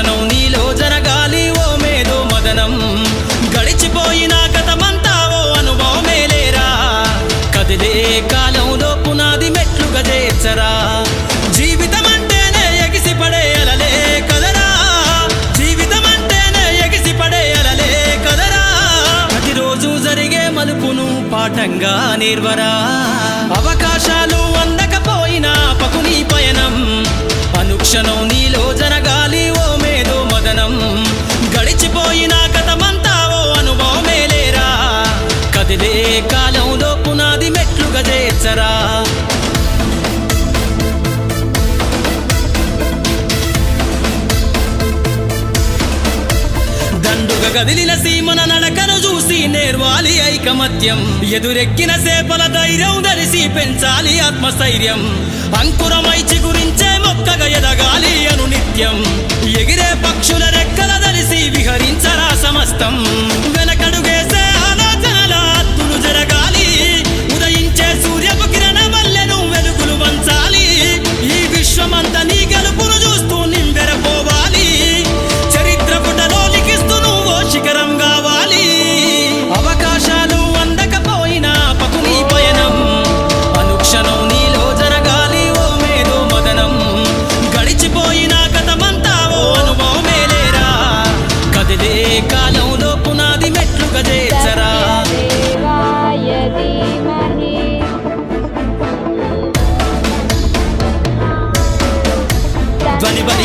దర్శనం నీలో జరగాలి ఓ మేధో మదనం. గడిచిపోయిన కథమంతా ఓ అనుభవమే లేరా? కదిలే కాలంలో పునాది మెట్లుగా చేర్చరా? జరిగే పాఠంగా నిర్వరా? ఐకమత్యం. ఎదురెక్కిన సేపల ధైర్యం దరిసి పెంచాలి ఆత్మస్థైర్యం. అంకురమైచి గురించే మొక్కగా ఎదగాలి అను నిత్యం ఎగిరే పక్షుల రెక్కల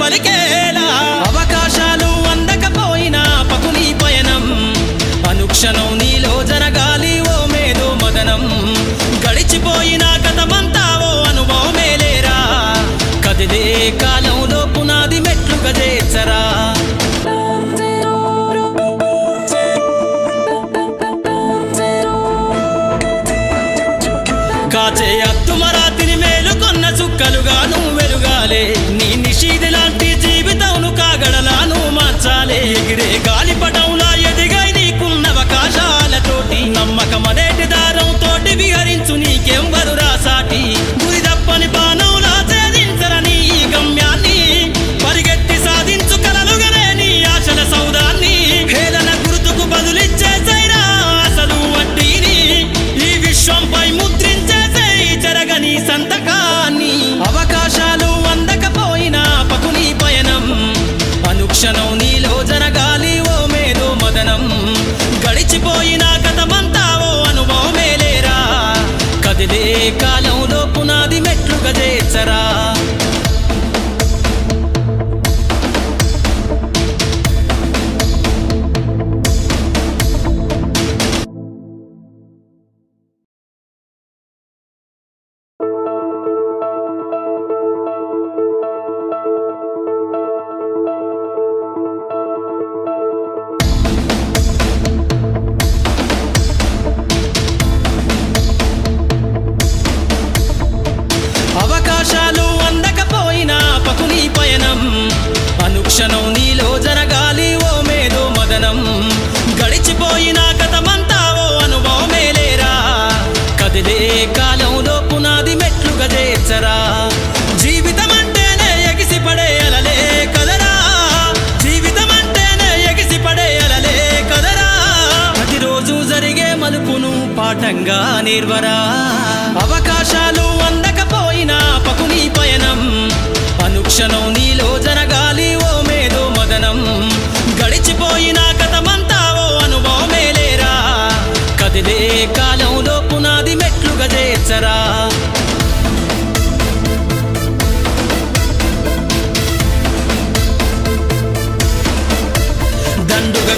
పలికేలా? అవకాశాలు అందకపోయినా పకుని పయనం. అనుక్షణం నీలో జరగాలి ఓ మేధో మదనం. గడిచిపోయిన కథమంతా ఓ అనుభవమే లేరా? కదిదే కాలంలో పునాది మెట్లు గదేచరా కాచే అత్తుమరాతిని మేలుకొన్న చుక్కలుగా నువ్వు వెలుగాలే. నీ నిషీదే রে গা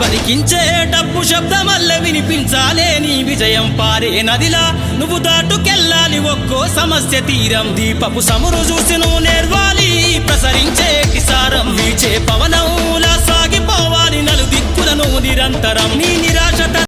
బలికించే డబ్బు శబ్దమల్ల వినిపించాలే నీ విజయం పారే నదిలా. నువ్వు దాటుకెళ్ళాలి ఒక్కో సమస్య తీరం. దీపపు సమురు చూసి నువ్వు నేర్వాలి ప్రసరించే కిసారం. వీచే పవనం సాగిపోవాలి నలు దిక్కులను నిరంతరం. నీ నిరాశ